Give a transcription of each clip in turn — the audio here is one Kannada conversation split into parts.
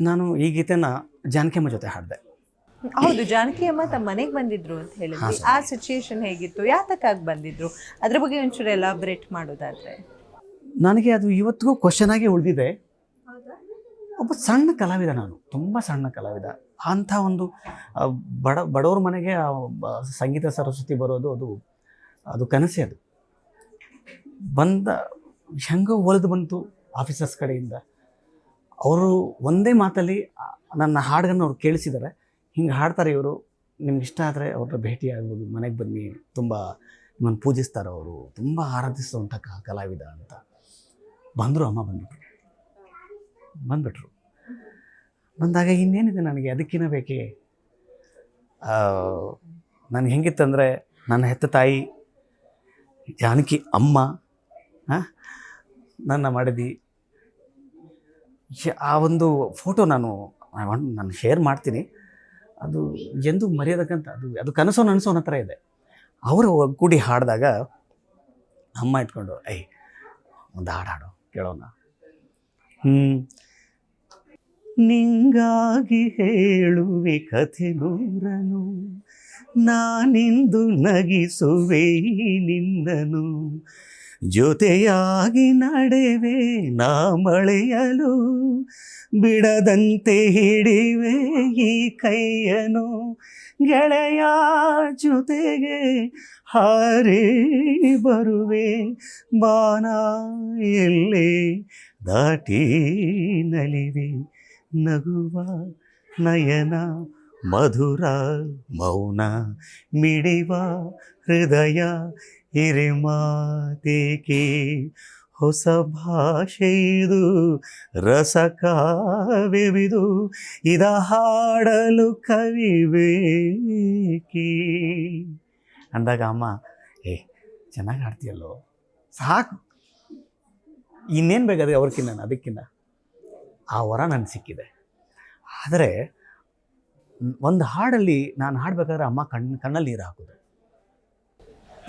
ನಾನು ಈ ಗೀತೆನ ಜಾನಕಿಯಮ್ಮ ಜೊತೆ ಹಾಡಿದೆ. ಹೌದು ಜಾನಕಿ ಅಮ್ಮ ತಮ್ಮ ಮನೆಗೆ ಬಂದಿದ್ರು ಅಂತ ಹೇಳಿದ್ವಿ ಆ ಸಿಚುಯೇಷನ್ ಹೇಗಿತ್ತು? ಯಾತಕ್ಕಾಗಿ ಬಂದಿದ್ರು? ಅದ್ರ ಬಗ್ಗೆ ಒಂಚೂರು ಎಲಾಬ್ರೇಟ್ ಮಾಡೋದಾದ್ರೆ. ನನಗೆ ಅದು ಇವತ್ತಿಗೂ ಕ್ವಶನ್ ಆಗಿ ಉಳಿದಿದೆ. ಒಬ್ಬ ಸಣ್ಣ ಕಲಾವಿದ ನಾನು ತುಂಬ ಸಣ್ಣ ಕಲಾವಿದ. ಅಂಥ ಒಂದು ಬಡ ಬಡವ್ರ ಮನೆಗೆ ಸಂಗೀತ ಸರಸ್ವತಿ ಬರೋದು ಅದು ಅದು ಕನಸೇ ಅದು. ಬಂದ ಹೆಂಗೋ ಒಲಿದು ಬಂತು ಆಫೀಸರ್ಸ್ ಕಡೆಯಿಂದ. ಅವರು ಒಂದೇ ಮಾತಲ್ಲಿ ನನ್ನ ಹಾಡನ್ನು ಅವ್ರು ಕೇಳಿಸಿದ್ದಾರೆ ಹಿಂಗೆ ಹಾಡ್ತಾರೆ ಇವರು. ನಿಮ್ಗೆ ಇಷ್ಟ ಆದರೆ ಅವ್ರನ್ನ ಭೇಟಿ ಆಗ್ಬೋದು. ಮನೆಗೆ ಬನ್ನಿ. ತುಂಬ ನಿಮ್ಮನ್ನು ಪೂಜಿಸ್ತಾರೆ ಅವರು. ತುಂಬ ಆರಾಧಿಸುವಂಥ ಕಲಾವಿದ ಅಂತ. ಬಂದರು ಅಮ್ಮ ಬಂದ್ಬಿಟ್ರು. ಬಂದ್ಬಿಟ್ರು. ಬಂದಾಗ ಇನ್ನೇನಿದೆ ನನಗೆ? ಅದಕ್ಕಿನ್ನ ಬೇಕೇ? ನನಗೆ ಹೆಂಗಿತ್ತಂದರೆ ನನ್ನ ಹೆತ್ತ ತಾಯಿ, ಜಾನಕಿ ಅಮ್ಮ ನನ್ನ ಮಾಡಿದಿ ಆ ಒಂದು ಫೋಟೋ ನಾನು ನಾನು ಶೇರ್ ಮಾಡ್ತೀನಿ. ಅದು ಎಂದು ಮರೆಯೋದಕ್ಕಂತ ಅದು ಅದು ಕನಸೋ ನನಸೋ ನನ್ನ ಹತ್ರ ಇದೆ. ಅವರು ಒಗ್ಗೂಡಿ ಹಾಡಿದಾಗ ಅಮ್ಮ ಇಟ್ಕೊಂಡು ಐ ಒಂದು ಹಾಡು ಹಾಡು, ಕೇಳೋಣ. ಹ್ಞೂ ನಿಂಗಾಗಿ ಹೇಳುವೆ ಕಥೆ ನೂರನು ನಾನಿಂದು ನಗಿಸುವೆ ನಿಂದನು. ಜೊತೆಯಾಗಿ ನಡೆವೆ ನಾ ಮಳೆಯಲು, ಬಿಡದಂತೆ ಹಿಡಿವೆ ಈ ಕೈಯನು ಗೆಳೆಯ ಜೊತೆಗೆ ಹಾರಿ ಬರುವೆ. ಬಾನ ಎಲ್ಲಿ ದಾಟಿ ನಲಿವೆ, ನಗುವ ನಯನ ಮಧುರ ಮೌನ ಮಿಡಿವ ಹೃದಯ ಹಿರಿಮಾತೇಕೆ ಹೊಸ ಭಾಷೆಯಿದು ರಸ ಕಾವ್ಯವಿದು, ಇದ ಹಾಡಲು ಕವಿಬೇಕಿ ಅಂದಾಗ ಅಮ್ಮ, ಏ, ಚೆನ್ನಾಗಿ ಹಾಡ್ತೀಯಲ್ಲೋ? ಸಾಕು. ಇನ್ನೇನು ಬೇಕಾದ್ರೆ ಅವ್ರಕ್ಕಿನ್ನ ಅದಕ್ಕಿನ್ನ. ಆ ವರ ನನಗೆ ಸಿಕ್ಕಿದೆ. ಆದರೆ, ಒಂದು ಹಾಡಲ್ಲಿ ನಾನು ಹಾಡಬೇಕಾದ್ರೆ ಅಮ್ಮ ಕಣ್ಣು ಕಣ್ಣಲ್ಲಿ ನೀರು ಹಾಕೋದು.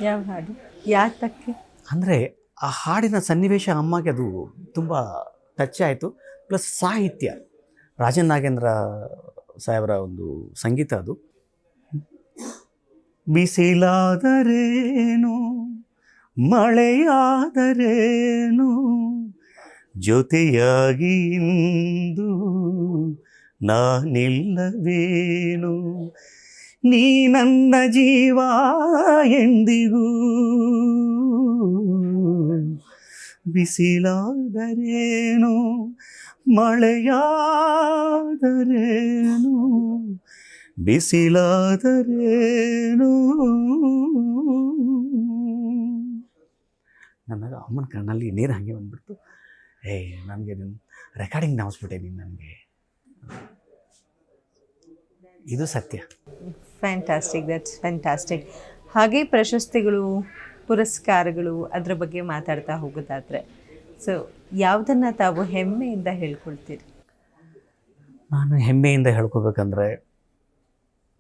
ಯಾವ ಹಾಡು? ಯಾತಕ್ಕೆ? ಅಂದರೆ ಆ ಹಾಡಿನ ಸನ್ನಿವೇಶ ಅಮ್ಮಗೆ ಅದು ತುಂಬ ಟಚ್ ಆಯಿತು. ಪ್ಲಸ್ ಸಾಹಿತ್ಯ. ರಾಜನ್ ನಾಗೇಂದ್ರ ಸಾಹೇಬರ ಒಂದು ಸಂಗೀತ ಅದು. ಬಿಸಿಲಾದರೇನು, ಮಳೆಯಾದರೇನು ಜೊತೆಯಾಗಿ ಇಂದು ನಾನಿಲ್ಲವೇನು ನೀ ನನ್ನ ಜೀವ ಎಂದಿಗೂ. ಬಿಸಿಲಾದರೇನು, ಮಳೆಯಾದರೇನು, ಬಿಸಿಲಾದರೇನು. ನನಗೆ ಅಮ್ಮನ ಕಣ್ಣಲ್ಲಿ ನೀರು ಹಾಗೆ ಬಂದ್ಬಿಡ್ತು. ಏಯ್, ನನಗೆ ನಿನ್ನ ರೆಕಾರ್ಡಿಂಗ್ ನಾವಿಸ್ಬಿಟ್ಟೆ ನೀನು ನನಗೆ. ಇದು ಸತ್ಯ. ಫ್ಯಾಂಟಾಸ್ಟಿಕ್ ದಟ್ಸ್ ಫ್ಯಾಂಟಾಸ್ಟಿಕ್ ಹಾಗೆ ಪ್ರಶಸ್ತಿಗಳು ಪುರಸ್ಕಾರಗಳು ಅದರ ಬಗ್ಗೆ ಮಾತಾಡ್ತಾ ಹೋಗೋದಾದರೆ ಸೊ ಯಾವುದನ್ನು ತಾವು ಹೆಮ್ಮೆಯಿಂದ ಹೇಳ್ಕೊಳ್ತೀರಿ? ನಾನು ಹೆಮ್ಮೆಯಿಂದ ಹೇಳ್ಕೊಬೇಕಂದ್ರೆ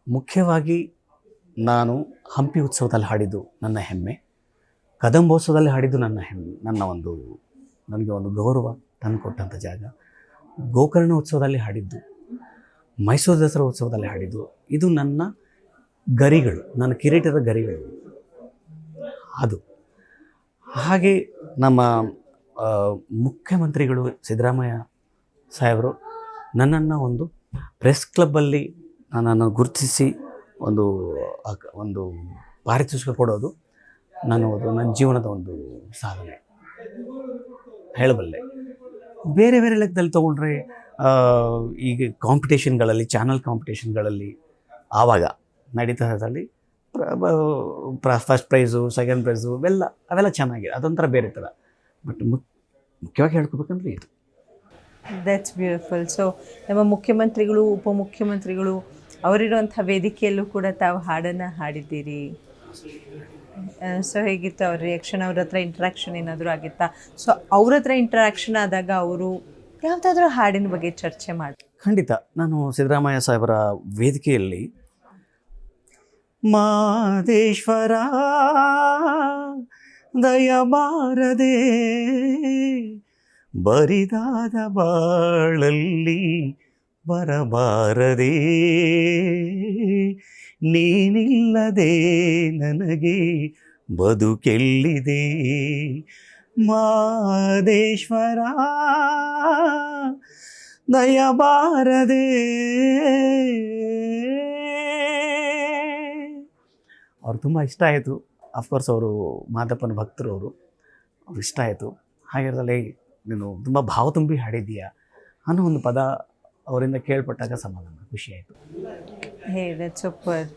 ಮುಖ್ಯವಾಗಿ ನಾನು ಹಂಪಿ ಉತ್ಸವದಲ್ಲಿ ಹಾಡಿದ್ದು ನನ್ನ ಹೆಮ್ಮೆ ಕದಂಬೋತ್ಸವದಲ್ಲಿ ಹಾಡಿದ್ದು ನನ್ನ ಹೆಮ್ಮೆ ನನ್ನ ಒಂದು ನನಗೆ ಒಂದು ಗೌರವ ತಂದುಕೊಟ್ಟಂಥ ಜಾಗ ಗೋಕರ್ಣ ಉತ್ಸವದಲ್ಲಿ ಹಾಡಿದ್ದು ಮೈಸೂರು ದಸರಾ ಉತ್ಸವದಲ್ಲಿ ಹಾಡಿದ್ದು, ಇದು ನನ್ನ ಗರಿಗಳು, ನನ್ನ ಕಿರೀಟದ ಗರಿಗಳು. ಅದು. ಹಾಗೆ ನಮ್ಮ ಮುಖ್ಯಮಂತ್ರಿಗಳು ಸಿದ್ದರಾಮಯ್ಯ ಸಾಹೇಬರು ನನ್ನನ್ನು ಒಂದು ಪ್ರೆಸ್ ಕ್ಲಬ್ಬಲ್ಲಿ ನನ್ನನ್ನು ಗುರುತಿಸಿ ಒಂದು ಒಂದು ಪಾರಿತೋಷಿಕ ಕೊಡೋದು ನಾನು ಅದು ನನ್ನ ಜೀವನದ ಒಂದು ಸಾಧನೆ. ಹೇಳಬಲ್ಲೆ. ಬೇರೆ ಬೇರೆ ಲೆಕ್ಕದಲ್ಲಿ ತೊಗೊಂಡ್ರೆ ಈಗ ಕಾಂಪಿಟೇಷನ್ಗಳಲ್ಲಿ ಚಾನಲ್ ಕಾಂಪಿಟೇಷನ್ಗಳಲ್ಲಿ ಆವಾಗ ನಡೀತಾ ಪ್ರ ಫಸ್ಟ್ ಪ್ರೈಸು ಸೆಕೆಂಡ್ ಪ್ರೈಸು ಇವೆಲ್ಲ, ಅವೆಲ್ಲ ಚೆನ್ನಾಗಿದೆ. ಅದೊಂಥರ ಬೇರೆ ಥರ. ಬಟ್ ಮುಖ್ಯವಾಗಿ ಹೇಳ್ಕೊಬೇಕಂದ್ರೆ ಇದು. ದಟ್ಸ್ ಬ್ಯೂಟಿಫುಲ್ ಸೊ ನಮ್ಮ ಮುಖ್ಯಮಂತ್ರಿಗಳು, ಉಪಮುಖ್ಯಮಂತ್ರಿಗಳು, ಅವರಿರುವಂಥ ವೇದಿಕೆಯಲ್ಲೂ ಕೂಡ ತಾವು ಹಾಡನ್ನು ಹಾಡಿದ್ದೀರಿ. ಸೊ ಹೇಗಿತ್ತು ಅವ್ರ ರಿಯಾಕ್ಷನ್ ಅವ್ರ ಹತ್ರ ಇಂಟ್ರಾಕ್ಷನ್ ಏನಾದರೂ ಆಗಿತ್ತಾ? ಸೊ ಅವ್ರ ಹತ್ರ ಇಂಟ್ರಾಕ್ಷನ್ ಆದಾಗ ಅವರು ಯಾವುದಾದ್ರೂ ಹಾಡಿನ ಬಗ್ಗೆ ಚರ್ಚೆ ಮಾಡಿ ಖಂಡಿತ. ನಾನು ಸಿದ್ದರಾಮಯ್ಯ ಸಾಹೇಬರ ವೇದಿಕೆಯಲ್ಲಿ ಮಾದೇಶ್ವರ ದಯಬಾರದೆ ಬರಿದಾದ ಬಾಳಲ್ಲಿ ಬರಬಾರದೆ, ನೀನಿಲ್ಲದೆ ನನಗೆ ಬದುಕೆಲ್ಲಿದೆ? ಮಾದೇಶ್ವರ ದಯಬಾರದೆ ಅವ್ರು ತುಂಬ ಇಷ್ಟ ಆಯಿತು. ಅಫ್ಕೋರ್ಸ್ ಅವರು ಮಾದಪ್ಪನ ಭಕ್ತರು ಅವರು. ಅವ್ರು ಇಷ್ಟ ಆಯಿತು. ಹಾಗಿರದಲ್ಲಿ ನೀನು ತುಂಬ ಭಾವ ತುಂಬಿ ಹಾಡಿದ್ದೀಯಾ? ಅನ್ನೋ ಒಂದು ಪದ ಅವರಿಂದ ಕೇಳ್ಪಟ್ಟಾಗ ಸಮಾಧಾನ, ಖುಷಿ ಆಯಿತು. ಹೇ ದಟ್ ಸೂಪರ್